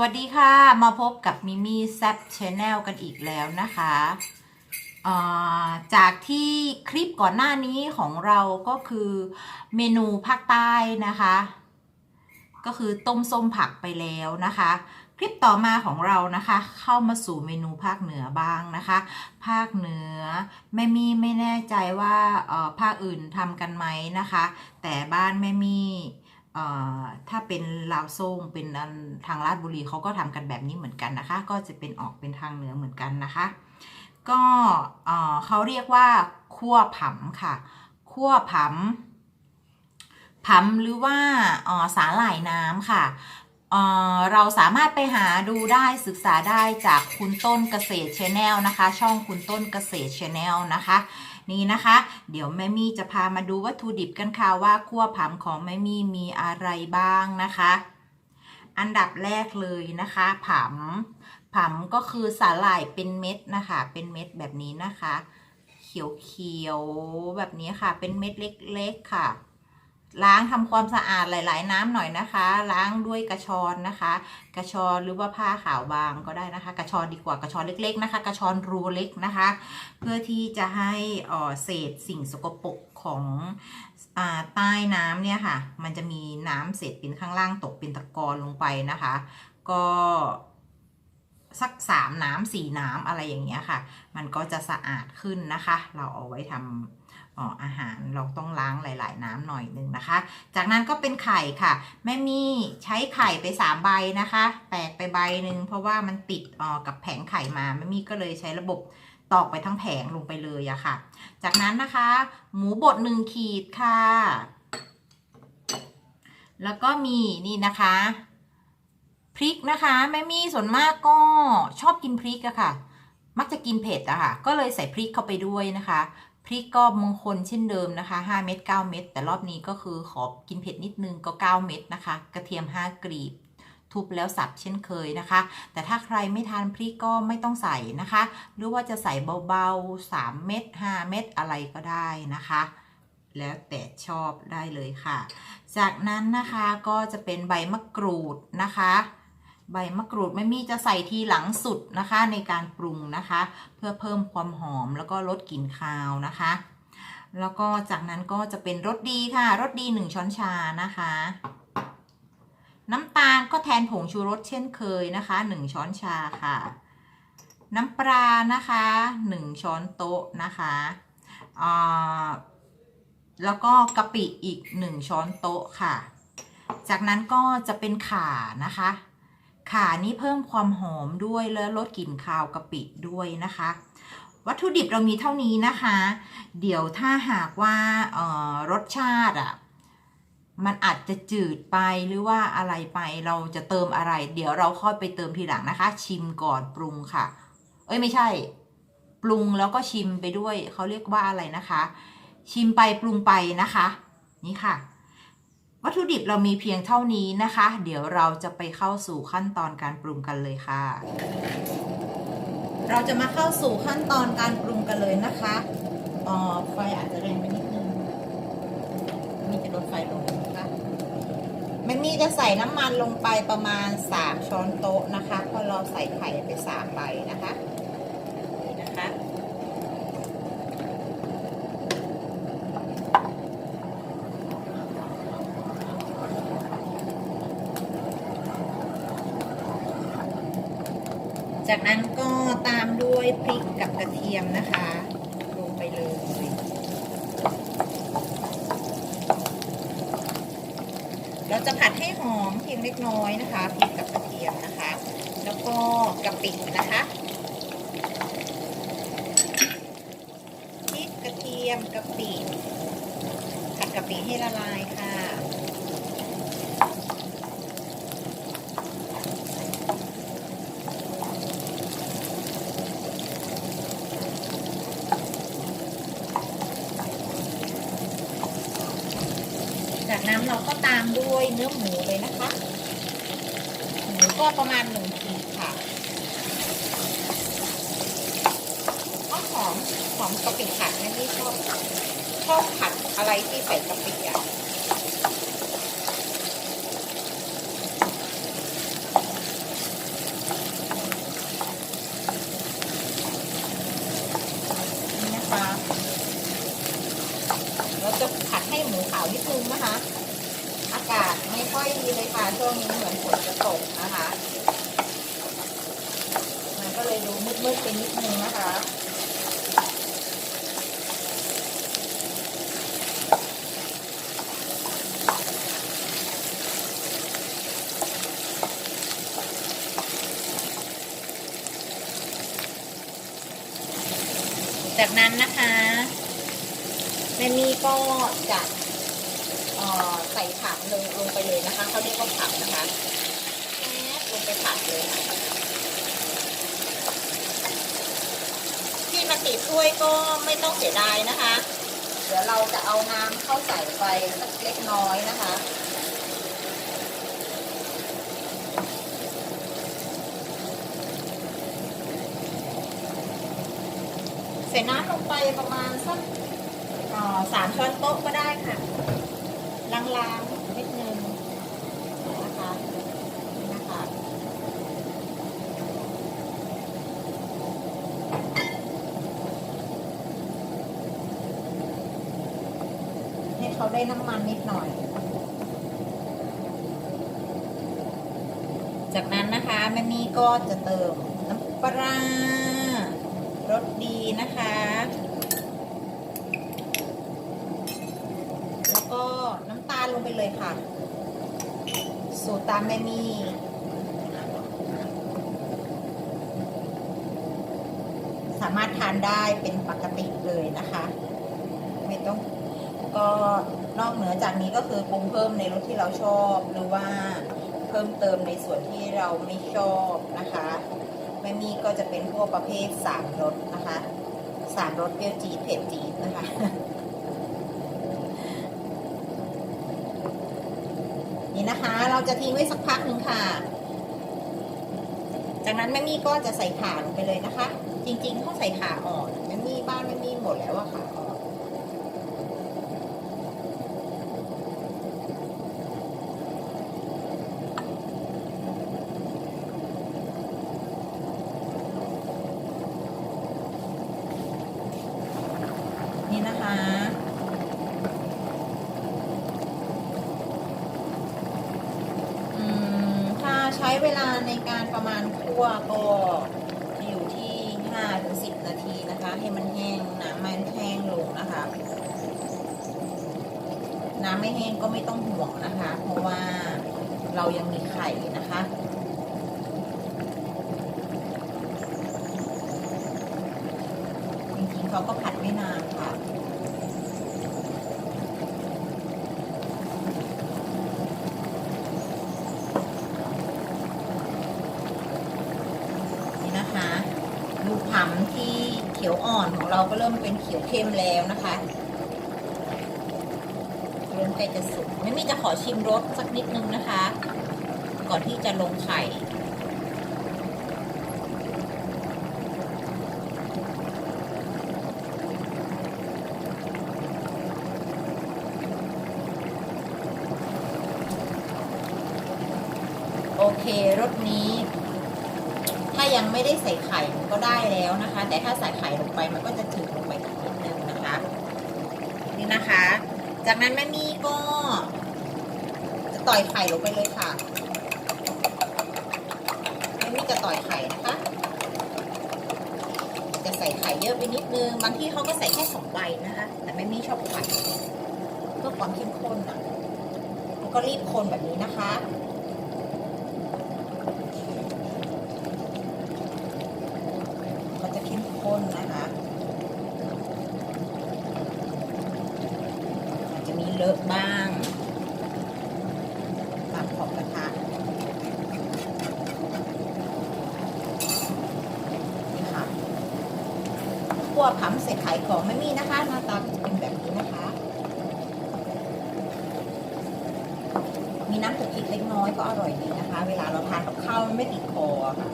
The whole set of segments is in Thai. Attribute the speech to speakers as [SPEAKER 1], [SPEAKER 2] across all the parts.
[SPEAKER 1] สวัสดีค่ะ มาพบกับมิมี่แซ p ช n แนลกันอีกแล้วนะคะจากที่คลิปก่อนหน้านี้ของเราก็คือเมนูภาคใต้นะคะ ก็คือต้มส้มผักไปแล้วนะคะ คลิปต่อมาของเรานะคะ เข้ามาสู่เมนูภาคเหนือบ้างนะคะ ภาคเหนือแม่มี่ไม่แน่ใจว่าภาคอื่นทำกันไหมนะคะ แต่บ้านแม่มี่ ถ้าเป็นลาวโซงเป็นทางราชบุรีเขาก็ทำกันแบบนี้เหมือนกันนะคะ ก็จะเป็นออกเป็นทางเหนือเหมือนกันนะคะ ก็เอ่อเขาเรียกว่าคั่วผำค่ะคั่วผำผำหรือว่าสาหร่ายน้ำค่ะเเราสามารถไปหาดูได้ศึกษาได้จากคุณต้นเกษตรชแนลนะคะ ช่องคุณต้นเกษตรชแนลนะคะ นี่นะคะ เดี๋ยวแม่มี่จะพามาดูวัตถุดิบกันค่ะว่าคั่วผำของแม่มี่มีอะไรบ้างนะคะ อันดับแรกเลยนะคะผำผำก็คือสาหร่ายเป็นเม็ดนะคะ เป็นเม็ดแบบนี้นะคะ เขียวๆแบบนี้ค่ะ เป็นเม็ดเล็กๆค่ะ ล้างทำความสะอาดหลาย ๆ น้ำหน่อยนะคะ ล้างด้วยกระชอนนะคะ กระชอนหรือว่าผ้าขาวบางก็ได้นะคะ กระชอนดีกว่ากระชอนเล็ก ๆ นะคะ กระชอนรูเล็กนะคะ เพื่อที่จะให้เอ่อเศษสิ่งสกปรกของอ่าใต้น้ำเนี่ยค่ะ มันจะมีน้ำเศษเป็นข้างล่างตกเป็นตะกอนลงไปนะคะ ก็สักสามน้ำสี่น้ำอะไรอย่างเงี้ยค่ะ มันก็จะสะอาดขึ้นนะคะ เราเอาไว้ทำ อ๋ออาหารเราต้องล้างหลาย ๆ น้ำหน่อยนึงนะคะ จากนั้นก็เป็นไข่ค่ะ แม่มี่ใช้ไข่ไป3ใบนะคะแตกไปใบหนึ่งเพราะว่ามันติดออกับแผงไข่มาแม่มี่ก็เลยใช้ระบบตอกไปทั้งแผงลงไปเลยอะค่ะ จากนั้นนะคะ หมูบดหนึ่งขีดค่ะ แล้วก็มีนี่นะคะพริกนะคะแม่มี่ส่วนมากก็ชอบกินพริกอะค่ะ มักจะกินเผ็ดอะค่ะ ก็เลยใส่พริกเข้าไปด้วยนะคะ พริกก็มงคลเช่นเดิมนะคะ 5 เม็ด9เม็ดแต่รอบนี้ก็คือขอกินเผ็ดนิดนึงก็ 9 เม็ดนะคะ กระเทียม 5 กรีบทุบแล้วสับเช่นเคยนะคะ แต่ถ้าใครไม่ทานพริกก็ไม่ต้องใส่นะคะ หรือว่าจะใส่เบาๆ 3 เม็ด5เม็ดอะไรก็ได้นะคะ แล้วแต่ชอบได้เลยค่ะ จากนั้นนะคะก็จะเป็นใบมะกรูดนะคะ ใบมะกรูดไม่มีจะใส่ทีหลังสุดนะคะในการปรุงนะคะ เพื่อเพิ่มความหอมแล้วก็ลดกลิ่นคาวนะคะ แล้วก็จากนั้นก็จะเป็นรสดีค่ะรสดี 1 ช้อนชานะคะ น้ำตาลก็แทนผงชูรสเช่นเคยนะคะ 1 ช้อนชาค่ะ น้ำปลานะคะ 1 ช้อนโต๊ะนะคะแล้วก็กะปิอีก 1 ช้อนโต๊ะค่ะ จากนั้นก็จะเป็นข่านะคะ ข่านี้เพิ่มความหอมด้วยและลดกลิ่นคาวกะปิด้วยนะคะ วัตถุดิบเรามีเท่านี้นะคะ เดี๋ยวถ้าหากว่าออรสชาติอะมันอาจจะจืดไปหรือว่าอะไรไปเราจะเติมอะไร เดี๋ยวเราค่อยไปเติมทีหลังนะคะ ชิมก่อนปรุงค่ะ เอ้ยไม่ใช่ ปรุงแล้วก็ชิมไปด้วยเขาเรียกว่าอะไรนะคะ ชิมไปปรุงไปนะคะ นี่ค่ะ วัตถุดิบเรามีเพียงเท่านี้นะคะ เดี๋ยวเราจะไปเข้าสู่ขั้นตอนการปรุงกันเลยค่ะ เราจะมาเข้าสู่ขั้นตอนการปรุงกันเลยนะคะออไฟอาจจะแรงไปนิดนึงมีจะลดไฟลงนะคะมันมีจะใส่น้ำมันลงไปประมาณ 3 ช้อนโต๊ะนะคะเพราะเราใส่ไข่ไป3ใบนะคะนี่นะคะ จากนั้นก็ตามด้วยพริกกับกระเทียมนะคะ ลงไปเลย เราจะผัดให้หอมเพียงเล็กน้อยนะคะพริกกับกระเทียมนะคะ แล้วก็กะปินะคะพริกกระเทียมกะปิผัดกะปิให้ละลายค่ะ ก็ประมาณหนึ่งขีดค่ะข้หอมหอมกะปิผัดไม่นี่ชอบชอบผัดอะไรที่ใส่กะปิอะเราจะผัดให้หมูขาวนิดนึงนะคะ อากาศไม่ค่อยดีเลยค่ะ ช่วงนี้เหมือนฝนจะตกนะคะ มันก็เลยดูมืดๆไปนิดนึงนะคะจากนั้นนะคะแม่มี่ก็จะ ใส่ผักลงลงไปเลยนะคะเขาเรียกว่าผักนะคะลงไปผัดเลยที่มาติดถ้วยก็ไม่ต้องเสียดายนะคะ เดี๋ยวเราจะเอาน้ำเข้าใส่ไปสักเล็กน้อยนะคะใส่น้ำลงไปประมาณสักสามช้อนโต๊ะก็ได้ค่ะ ล้างๆนิดนึงนะคะนะคะให้เขาได้น้ำมันนิดหน่อย จากนั้นนะคะแม่มี่ก็จะเติมน้ำปลาร้ารสดีนะคะ แล้วก็น้ำตาลลงไป เลยค่ะ สูตรตามแม่มี่สามารถทานได้เป็นปกติเลยนะคะ ไม่ต้องก็นอกเหนือจากนี้ก็คือปรุงเพิ่มในรสที่เราชอบ หรือว่าเพิ่มเติมในส่วนที่เราไม่ชอบนะคะแม่มี่ก็จะเป็นพวกประเภทสามรสนะคะสามรสเปรี้ยวจี๊ดเผ็ดจี๊ดนะคะ นะคะ เราจะทิ้งไว้สักพักหนึ่งค่ะ จากนั้นแม่มี่ก็จะใส่ข่าลงไปเลยนะคะ จริงๆเขาใส่ข่าอ่อนแม่มี่บ้านแม่มี่หมดแล้วอะค่ะนี่นะคะ อืม ถ้าใช้ เวลาในการประมาณคั่วก็อยู่ที่5ถึง10 นาทีนะคะ ให้มันแห้งน้ำมันแห้งลงนะคะ น้ำไม่แห้งก็ไม่ต้องห่วงนะคะ เพราะว่าเรายังมีไข่นะคะจริงๆเขาก็ผัดไม่นานค่ะ นี่นะคะ ลูกผำที่เขียวอ่อน ของเราก็เริ่มเป็นเขียวเข้มแล้วนะคะเริ่มใกล้จะสุกไม่มีจะขอชิมรสสักนิดนึงนะคะ ก่อนที่จะลงไข่โอเครสนี้ ถ้ายังไม่ได้ใส่ไข่มันก็ได้แล้วนะคะ แต่ถ้าใส่ไข่ลงไปมันก็จะจืดลงไปอีกนิดนึงนะคะ นี่นะคะ จากนั้นแม่มี่ก็ จะต่อยไข่ลงไปเลยค่ะแม่มี่จะต่อยไข่นะคะ จะใส่ไข่เยอะไปนิดนึง บางที่เขาก็ใส่แค่สองใบนะคะ แต่แม่มี่ชอบไข่เพื่อความเข้มข้นอะแล้วก็รีบคนแบบนี้นะคะมันจะเข้มข้นนะคะอาจจะมีเลอะบ้างตามขอบกระทะนี่ค่ะขั่วผำใส่ไข่ของไม่มีนะคะหน้าตาจะเป็นแบบนี้นะคะ มีน้ำถูกพริกเล็กน้อยก็อร่อยดีนะคะ เวลาเราทานกับข้าวไม่ติดคอค่ะ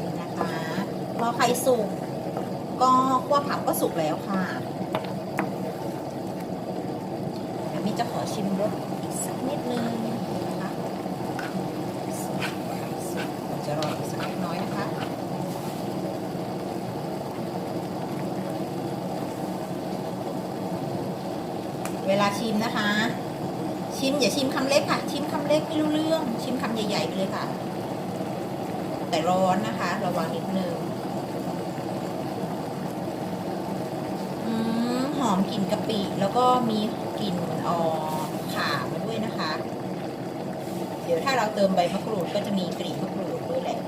[SPEAKER 1] นี่นะคะพอไข่สุกก็คั่วผักก็สุกแล้วค่ะเดี๋ยวมิจะขอชิมรสอีกสักนิดนึงนะคะสุกจะรออีกสัก ลา ชิมนะคะ ชิมอย่าชิมคำเล็กค่ะ ชิมคำเล็กไม่รู้เรื่อง ชิมคำใหญ่ๆไปเลยค่ะ แต่ร้อนนะคะ ระวังนิดนึงอหอมกลิ่นกะปิแล้วก็มีกลิ่นออข่ามาด้วยนะคะ เดี๋ยวถ้าเราเติมใบมะกรูดก็จะมีกลิ่นมะกรูดด้วยแหละ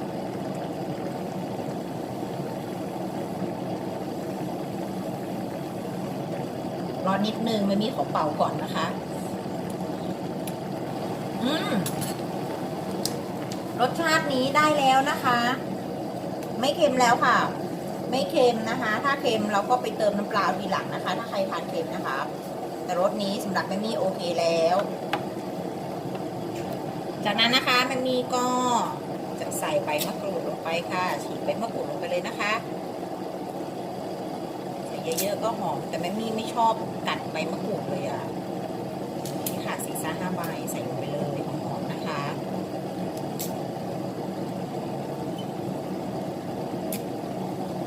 [SPEAKER 1] รอนิดนึงไม่มีขอเป่าก่อนนะคะ อืมรสชาตินี้ได้แล้วนะคะ ไม่เค็มแล้วค่ะ ไม่เค็มนะคะ ถ้าเค็มเราก็ไปเติมน้ำปลาทีหลังนะคะ ถ้าใครทานเค็มนะคะ แต่รสนี้สำหรับแม่มี่โอเคแล้ว จากนั้นนะคะแม่มี่ก็จะใส่ใบมะกรูดลงไปค่ะฉีกใบมะกรูดลงไปเลยนะคะ เยอะๆก็หอม แต่แม่มี่ไม่ชอบกัดใบมะกรูดเลยอะนี่ค่ะสี่ซ่าห้าใบใส่ลงไปเลยหอมๆนะคะ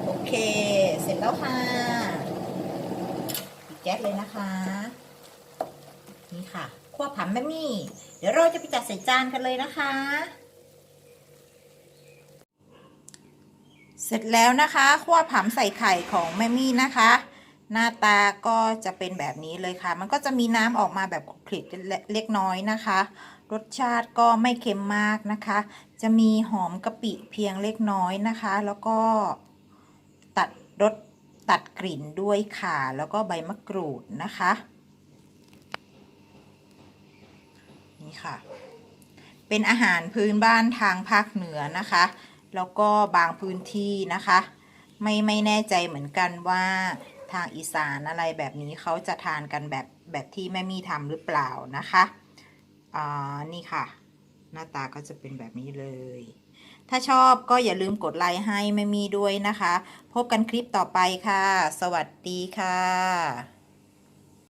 [SPEAKER 1] โอเค เสร็จแล้วค่ะปิดแก๊สเลยนะคะ นี่ค่ะคั่วผัมแม่มี่ เดี๋ยวเราจะไปจัดใส่จานกันเลยนะคะ เสร็จแล้วนะคะคั่วผัมใส่ไข่ของแม่มี่นะคะ หน้าตาก็จะเป็นแบบนี้เลยค่ะ มันก็จะมีน้ำออกมาแบบคลุกคลิกเล็กน้อยนะคะ รสชาติก็ไม่เค็มมากนะคะ จะมีหอมกะปิเพียงเล็กน้อยนะคะ แล้วก็ตัดรสตัดกลิ่นด้วยข่าแล้วก็ใบมะกรูดนะคะ นี่ค่ะ เป็นอาหารพื้นบ้านทางภาคเหนือนะคะ แล้วก็บางพื้นที่นะคะ ไม่ไม่แน่ใจเหมือนกันว่าทางอีสานอะไรแบบนี้เขาจะทานกันแบบแบบที่แม่มี่ทำหรือเปล่านะคะอ่านี่ค่ะ หน้าตาก็จะเป็นแบบนี้เลย ถ้าชอบก็อย่าลืมกดไลค์ให้แม่มี่ด้วยนะคะ พบกันคลิปต่อไปค่ะ สวัสดีค่ะ